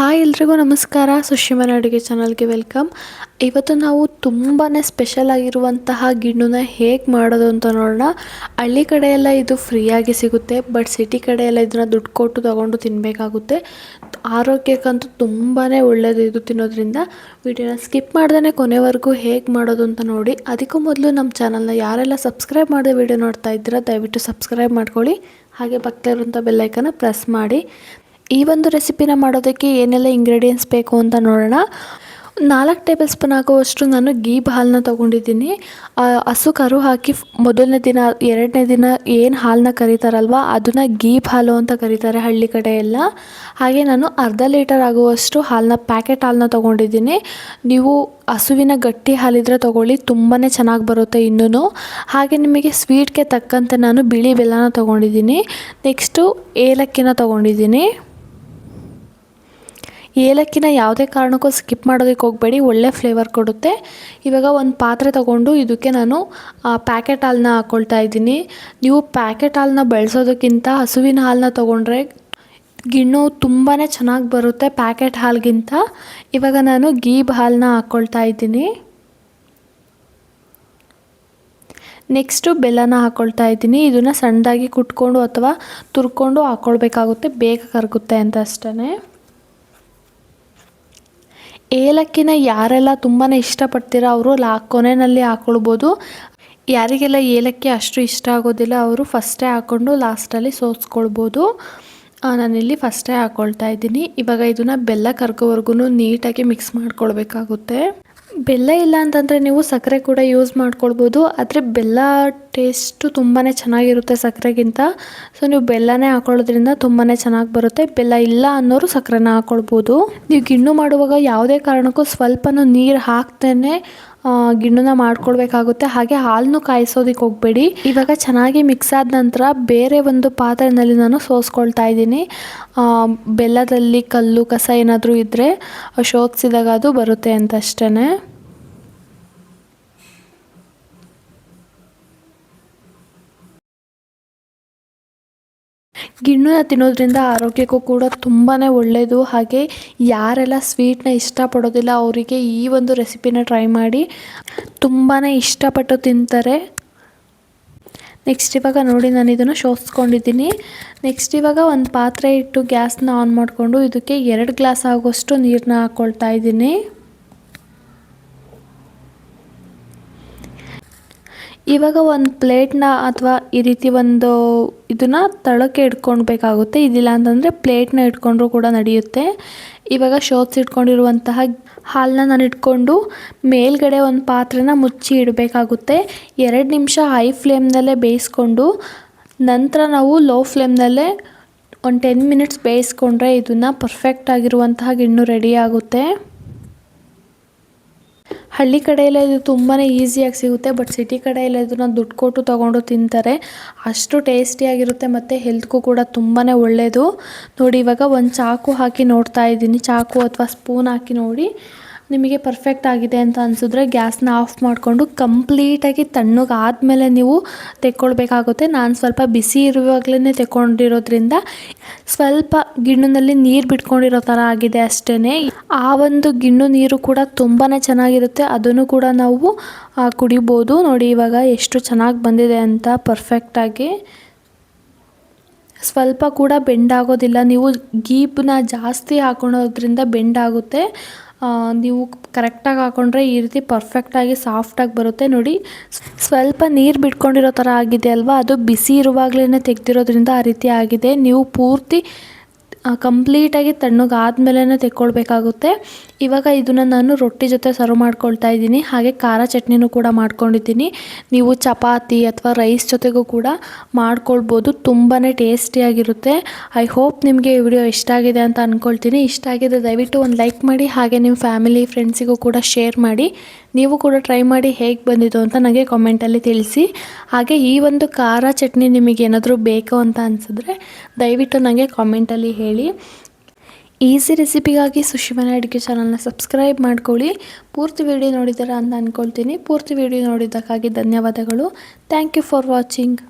Hi ಎಲ್ರಿಗೂ ನಮಸ್ಕಾರ. ಸುಶಿಮನ ಅಡುಗೆ ಚಾನಲ್ಗೆ ವೆಲ್ಕಮ್. ಇವತ್ತು ನಾವು ತುಂಬಾ ಸ್ಪೆಷಲ್ ಆಗಿರುವಂತಹ ಗಿಣ್ಣುನ ಹೇಗೆ ಮಾಡೋದು ಅಂತ ನೋಡೋಣ. ಹಳ್ಳಿ ಕಡೆಯೆಲ್ಲ ಇದು ಫ್ರೀಯಾಗಿ ಸಿಗುತ್ತೆ. ಬಟ್ ಸಿಟಿ ಕಡೆಯೆಲ್ಲ ಇದನ್ನು ದುಡ್ಡು ಕೊಟ್ಟು ತೊಗೊಂಡು ತಿನ್ನಬೇಕಾಗುತ್ತೆ ಆರೋಗ್ಯಕ್ಕಂತೂ ತುಂಬಾ ಒಳ್ಳೆಯದು ಇದು ತಿನ್ನೋದ್ರಿಂದ. ವಿಡಿಯೋನ ಸ್ಕಿಪ್ ಮಾಡ್ದೇ ಕೊನೆವರೆಗೂ ಹೇಗೆ ಮಾಡೋದು ಅಂತ ನೋಡಿ. ಅದಕ್ಕೂ ಮೊದಲು ನಮ್ಮ ಚಾನಲ್ನ ಯಾರೆಲ್ಲ ಸಬ್ಸ್ಕ್ರೈಬ್ ಮಾಡಿದ ವಿಡಿಯೋ ನೋಡ್ತಾ ಇದ್ದೀರಾ, ದಯವಿಟ್ಟು ಸಬ್ಸ್ಕ್ರೈಬ್ ಮಾಡ್ಕೊಳ್ಳಿ. ಹಾಗೆ ಪಕ್ಕದಲ್ಲಿರುವಂಥ ಬೆಲ್ಲೈಕನ್ನ ಪ್ರೆಸ್ ಮಾಡಿ. ಈ ಒಂದು ರೆಸಿಪಿನ ಮಾಡೋದಕ್ಕೆ ಏನೆಲ್ಲ ಇಂಗ್ರೀಡಿಯೆಂಟ್ಸ್ ಬೇಕು ಅಂತ ನೋಡೋಣ. ನಾಲ್ಕು ಟೇಬಲ್ ಸ್ಪೂನ್ ಆಗುವಷ್ಟು ನಾನು ಗೀ ಹಾಲನ್ನ ತೊಗೊಂಡಿದ್ದೀನಿ. ಹಸು ಕರು ಹಾಕಿ ಮೊದಲನೇ ದಿನ, ಎರಡನೇ ದಿನ ಏನು ಹಾಲನ್ನ ಕರೀತಾರಲ್ವ, ಅದನ್ನು ಗೀ ಹಾಲು ಅಂತ ಕರೀತಾರೆ ಹಳ್ಳಿ ಕಡೆ ಎಲ್ಲ. ಹಾಗೆ ನಾನು ಅರ್ಧ ಲೀಟರ್ ಆಗುವಷ್ಟು ಹಾಲನ್ನ ಪ್ಯಾಕೆಟ್ ಹಾಲನ್ನ ತೊಗೊಂಡಿದ್ದೀನಿ. ನೀವು ಹಸುವಿನ ಗಟ್ಟಿ ಹಾಲಿದ್ರೆ ತೊಗೊಳ್ಳಿ ತುಂಬಾ ಚೆನ್ನಾಗಿ ಬರುತ್ತೆ ಇನ್ನೂ ಹಾಗೆ ನಿಮಗೆ ಸ್ವೀಟ್ಗೆ ತಕ್ಕಂತೆ ನಾನು ಬಿಳಿ ಬೆಲ್ಲನ ತೊಗೊಂಡಿದ್ದೀನಿ. ನೆಕ್ಸ್ಟು ಏಲಕ್ಕಿನ ತೊಗೊಂಡಿದ್ದೀನಿ. ಏಲಕ್ಕಿನ ಯಾವುದೇ ಕಾರಣಕ್ಕೂ ಸ್ಕಿಪ್ ಮಾಡೋದಕ್ಕೆ ಹೋಗಬೇಡಿ, ಒಳ್ಳೆ ಫ್ಲೇವರ್ ಕೊಡುತ್ತೆ. ಇವಾಗ ಒಂದು ಪಾತ್ರೆ ತಗೊಂಡು ಇದಕ್ಕೆ ನಾನು ಪ್ಯಾಕೆಟ್ ಹಾಲನ್ನ ಹಾಕ್ಕೊಳ್ತಾ ಇದ್ದೀನಿ. ನೀವು ಪ್ಯಾಕೆಟ್ ಹಾಲನ್ನ ಬಳಸೋದಕ್ಕಿಂತ ಹಸುವಿನ ಹಾಲನ್ನ ತೊಗೊಂಡ್ರೆ ಗಿಣ್ಣು ತುಂಬಾ ಚೆನ್ನಾಗಿ ಬರುತ್ತೆ ಪ್ಯಾಕೆಟ್ ಹಾಲಿಗಿಂತ. ಇವಾಗ ನಾನು ಗೀಬ್ ಹಾಲನ್ನ ಹಾಕ್ಕೊಳ್ತಾ ಇದ್ದೀನಿ. ನೆಕ್ಸ್ಟು ಬೆಲ್ಲನ ಹಾಕ್ಕೊಳ್ತಾ ಇದ್ದೀನಿ. ಇದನ್ನು ಸಣ್ಣದಾಗಿ ಕುಟ್ಕೊಂಡು ಅಥವಾ ತುರ್ಕೊಂಡು ಹಾಕ್ಕೊಳ್ಬೇಕಾಗುತ್ತೆ ಬೇಗ ಕರಗುತ್ತೆ ಅಂತ ಅಷ್ಟೇ ಏಲಕ್ಕಿನ ಯಾರೆಲ್ಲ ತುಂಬಾ ಇಷ್ಟಪಡ್ತೀರೋ ಅವರು ಲಾ, ಕೊನೆಯಲ್ಲಿ ಹಾಕೊಳ್ಬೋದು. ಯಾರಿಗೆಲ್ಲ ಏಲಕ್ಕಿ ಅಷ್ಟು ಇಷ್ಟ ಆಗೋದಿಲ್ಲ ಅವರು ಫಸ್ಟೇ ಹಾಕ್ಕೊಂಡು ಲಾಸ್ಟಲ್ಲಿ ಸೋಸ್ಕೊಳ್ಬೋದು. ನಾನಿಲ್ಲಿ ಫಸ್ಟೇ ಹಾಕ್ಕೊಳ್ತಾ ಇದ್ದೀನಿ. ಇವಾಗ ಇದನ್ನು ಬೆಲ್ಲ ಕರ್ಗೋವರೆಗೂ ನೀಟಾಗಿ ಮಿಕ್ಸ್ ಮಾಡ್ಕೊಳ್ಬೇಕಾಗುತ್ತೆ. ಬೆಲ್ಲ ಇಲ್ಲ ಅಂತಂದರೆ ನೀವು ಸಕ್ಕರೆ ಕೂಡ ಯೂಸ್ ಮಾಡ್ಕೊಳ್ಬೋದು. ಆದರೆ ಬೆಲ್ಲ ಟೇಸ್ಟು ತುಂಬಾ ಚೆನ್ನಾಗಿರುತ್ತೆ ಸಕ್ಕರೆಗಿಂತ. ಸೊ ನೀವು ಬೆಲ್ಲನೇ ಹಾಕೊಳ್ಳೋದ್ರಿಂದ ತುಂಬಾ ಚೆನ್ನಾಗಿ ಬರುತ್ತೆ. ಬೆಲ್ಲ ಇಲ್ಲ ಅನ್ನೋರು ಸಕ್ಕರೆನ ಹಾಕ್ಕೊಳ್ಬೋದು ನೀವು ಗಿಣ್ಣು ಮಾಡುವಾಗ ಯಾವುದೇ ಕಾರಣಕ್ಕೂ ಸ್ವಲ್ಪನೂ ನೀರು ಹಾಕ್ತೇನೆ ಗಿಣ್ಣನ ಮಾಡ್ಕೊಳ್ಬೇಕಾಗುತ್ತೆ. ಹಾಗೆ ಹಾಲನ್ನು ಕಾಯಿಸೋದಕ್ಕೆ ಹೋಗಬೇಡಿ. ಇವಾಗ ಚೆನ್ನಾಗಿ ಮಿಕ್ಸ್ ಆದ ನಂತರ ಬೇರೆ ಒಂದು ಪಾತ್ರೆಯಲ್ಲಿ ನಾನು ಸೋಸ್ಕೊಳ್ತಾ ಇದ್ದೀನಿ. ಬೆಲ್ಲದಲ್ಲಿ ಕಲ್ಲು ಕಸ ಏನಾದರೂ ಇದ್ದರೆ ಶೋಧಿಸಿದಾಗ ಅದು ಬರುತ್ತೆ ಅಂತ ಅಷ್ಟೇ ಗಿಣ್ಣುನ ತಿನ್ನೋದ್ರಿಂದ ಆರೋಗ್ಯಕ್ಕೂ ಕೂಡ ತುಂಬಾ ಒಳ್ಳೆಯದು ಹಾಗೆ ಯಾರೆಲ್ಲ ಸ್ವೀಟ್ನ ಇಷ್ಟಪಡೋದಿಲ್ಲ ಅವರಿಗೆ ಈ ಒಂದು ರೆಸಿಪಿನ ಟ್ರೈ ಮಾಡಿ ತುಂಬಾ ಇಷ್ಟಪಟ್ಟು ತಿಂತಾರೆ. ನೆಕ್ಸ್ಟ್ ಇವಾಗ ನೋಡಿ ನಾನು ಇದನ್ನು ಶೋಧಿಸ್ಕೊಂಡಿದ್ದೀನಿ ನೆಕ್ಸ್ಟ್ ಇವಾಗ ಒಂದು ಪಾತ್ರೆ ಇಟ್ಟು ಗ್ಯಾಸ್ನ ಆನ್ ಮಾಡಿಕೊಂಡು ಇದಕ್ಕೆ ಎರಡು ಗ್ಲಾಸ್ ಆಗೋಷ್ಟು ನೀರನ್ನ ಹಾಕ್ಕೊಳ್ತಾ ಇದ್ದೀನಿ. ಇವಾಗ ಒಂದು ಪ್ಲೇಟ್ನ ಅಥವಾ ಈ ರೀತಿ ಒಂದು ಇದನ್ನು ತಳಕ್ಕೆ ಇಟ್ಕೊಳ್ಬೇಕಾಗುತ್ತೆ. ಇದಿಲ್ಲ ಅಂತಂದರೆ ಪ್ಲೇಟ್ನ ಇಟ್ಕೊಂಡ್ರೂ ಕೂಡ ನಡೆಯುತ್ತೆ. ಇವಾಗ ಶೋಧಿಸಿಟ್ಕೊಂಡಿರುವಂತಹ ಹಾಲನ್ನ ನಾನು ಇಟ್ಕೊಂಡು ಮೇಲ್ಗಡೆ ಒಂದು ಪಾತ್ರೆನ ಮುಚ್ಚಿ ಇಡಬೇಕಾಗುತ್ತೆ. ಎರಡು ನಿಮಿಷ ಹೈ ಫ್ಲೇಮ್ನಲ್ಲೇ ಬೇಯಿಸ್ಕೊಂಡು ನಂತರ ನಾವು ಲೋ ಫ್ಲೇಮ್ನಲ್ಲೇ ಒಂದು ಟೆನ್ ಮಿನಿಟ್ಸ್ ಬೇಯಿಸ್ಕೊಂಡ್ರೆ ಇದನ್ನು ಪರ್ಫೆಕ್ಟ್ ಆಗಿರುವಂತಹ ಗಿಣ್ಣು ರೆಡಿ ಆಗುತ್ತೆ. ಹಳ್ಳಿ ಕಡೆಯೆಲ್ಲ ಇದು ತುಂಬಾ ಈಸಿಯಾಗಿ ಸಿಗುತ್ತೆ ಬಟ್ ಸಿಟಿ ಕಡೆಯೆಲ್ಲ ಇದನ್ನು ದುಡ್ಡು ಕೊಟ್ಟು ತೊಗೊಂಡು ತಿಂತಾರೆ. ಅಷ್ಟು ಟೇಸ್ಟಿಯಾಗಿರುತ್ತೆ ಮತ್ತು ಹೆಲ್ತ್ಗೂ ಕೂಡ ತುಂಬಾ ಒಳ್ಳೆಯದು ನೋಡಿ ಇವಾಗ ಒಂದು ಚಾಕು ಹಾಕಿ ನೋಡ್ತಾ ಇದ್ದೀನಿ. ಚಾಕು ಅಥವಾ ಸ್ಪೂನ್ ಹಾಕಿ ನೋಡಿ. ನಿಮಗೆ ಪರ್ಫೆಕ್ಟ್ ಆಗಿದೆ ಅಂತ ಅನಿಸಿದ್ರೆ ಗ್ಯಾಸ್ನ ಆಫ್ ಮಾಡಿಕೊಂಡು ಕಂಪ್ಲೀಟಾಗಿ ತಣ್ಣಗೆ ಆದಮೇಲೆ ನೀವು ತೆಕ್ಕೊಳ್ಬೇಕಾಗುತ್ತೆ. ನಾನು ಸ್ವಲ್ಪ ಬಿಸಿ ಇರುವಾಗಲೇ ತೆಕ್ಕೊಂಡಿರೋದ್ರಿಂದ ಸ್ವಲ್ಪ ಗಿಣ್ಣಿನಲ್ಲಿ ನೀರು ಬಿಟ್ಕೊಂಡಿರೋ ಥರ ಆಗಿದೆ ಅಷ್ಟೇ ಆ ಒಂದು ಗಿಣ್ಣು ನೀರು ಕೂಡ ತುಂಬಾ ಚೆನ್ನಾಗಿರುತ್ತೆ. ಅದನ್ನು ಕೂಡ ನಾವು ಕುಡಿಬೋದು. ನೋಡಿ ಇವಾಗ ಎಷ್ಟು ಚೆನ್ನಾಗಿ ಬಂದಿದೆ ಅಂತ ಪರ್ಫೆಕ್ಟಾಗಿ ಸ್ವಲ್ಪ ಕೂಡ ಬೆಂಡಾಗೋದಿಲ್ಲ ನೀವು ಗೀಪನ್ನ ಜಾಸ್ತಿ ಹಾಕೊಳೋದ್ರಿಂದ ಬೆಂಡಾಗುತ್ತೆ ನೀವು ಕರೆಕ್ಟಾಗಿ ಹಾಕ್ಕೊಂಡ್ರೆ ಈ ರೀತಿ ಪರ್ಫೆಕ್ಟಾಗಿ ಸಾಫ್ಟಾಗಿ ಬರುತ್ತೆ. ನೋಡಿ, ಸ್ವಲ್ಪ ನೀರು ಬಿಟ್ಕೊಂಡಿರೋ ಥರ ಆಗಿದೆ ಅಲ್ವಾ? ಅದು ಬಿಸಿ ಇರುವಾಗಲೇ ತೆಗೆದಿರೋದ್ರಿಂದ ಆ ರೀತಿ ಆಗಿದೆ. ನೀವು ಪೂರ್ತಿ ಕಂಪ್ಲೀಟಾಗಿ ತಣ್ಣಗಾದ್ಮೇಲೆ ತೆಕ್ಕೊಳ್ಬೇಕಾಗುತ್ತೆ. ಇವಾಗ ಇದನ್ನು ನಾನು ರೊಟ್ಟಿ ಜೊತೆ ಸರ್ವ್ ಮಾಡ್ಕೊಳ್ತಾ ಇದ್ದೀನಿ. ಹಾಗೆ ಖಾರ ಚಟ್ನಿನೂ ಕೂಡ ಮಾಡ್ಕೊಂಡಿದ್ದೀನಿ. ನೀವು ಚಪಾತಿ ಅಥವಾ ರೈಸ್ ಜೊತೆಗೂ ಕೂಡ ಮಾಡ್ಕೊಳ್ಬೋದು. ತುಂಬಾ ಟೇಸ್ಟಿಯಾಗಿರುತ್ತೆ ಐ ಹೋಪ್ ನಿಮಗೆ ಈ ವಿಡಿಯೋ ಇಷ್ಟ ಆಗಿದೆ ಅಂತ ಅಂದ್ಕೊಳ್ತೀನಿ ಇಷ್ಟ ಆಗಿದೆ ದಯವಿಟ್ಟು ಒಂದು ಲೈಕ್ ಮಾಡಿ, ಹಾಗೆ ನಿಮ್ಮ ಫ್ಯಾಮಿಲಿ ಫ್ರೆಂಡ್ಸಿಗೂ ಕೂಡ ಶೇರ್ ಮಾಡಿ. ನೀವು ಕೂಡ ಟ್ರೈ ಮಾಡಿ ಹೇಗೆ ಬಂದಿದ್ದು ಅಂತ ನನಗೆ ಕಾಮೆಂಟಲ್ಲಿ ತಿಳಿಸಿ. ಹಾಗೆ ಈ ಒಂದು ಖಾರ ಚಟ್ನಿ ನಿಮಗೆ ಏನಾದರೂ ಬೇಕು ಅಂತ ಅನಿಸಿದ್ರೆ ದಯವಿಟ್ಟು ನನಗೆ ಕಾಮೆಂಟಲ್ಲಿ ಹೇಳಿ. ಈಸಿ ರೆಸಿಪಿಗಾಗಿ ಸುಶಿಮನ ಅಡುಗೆ ಚಾನಲ್ನ ಸಬ್ಸ್ಕ್ರೈಬ್ ಮಾಡ್ಕೊಳ್ಳಿ. ಪೂರ್ತಿ ವಿಡಿಯೋ ನೋಡಿದ್ದೀರಾ ಅಂತ ಅಂದ್ಕೊಳ್ತೀನಿ ಪೂರ್ತಿ ವಿಡಿಯೋ ನೋಡಿದ್ದಕ್ಕಾಗಿ ಧನ್ಯವಾದಗಳು. Thank you for watching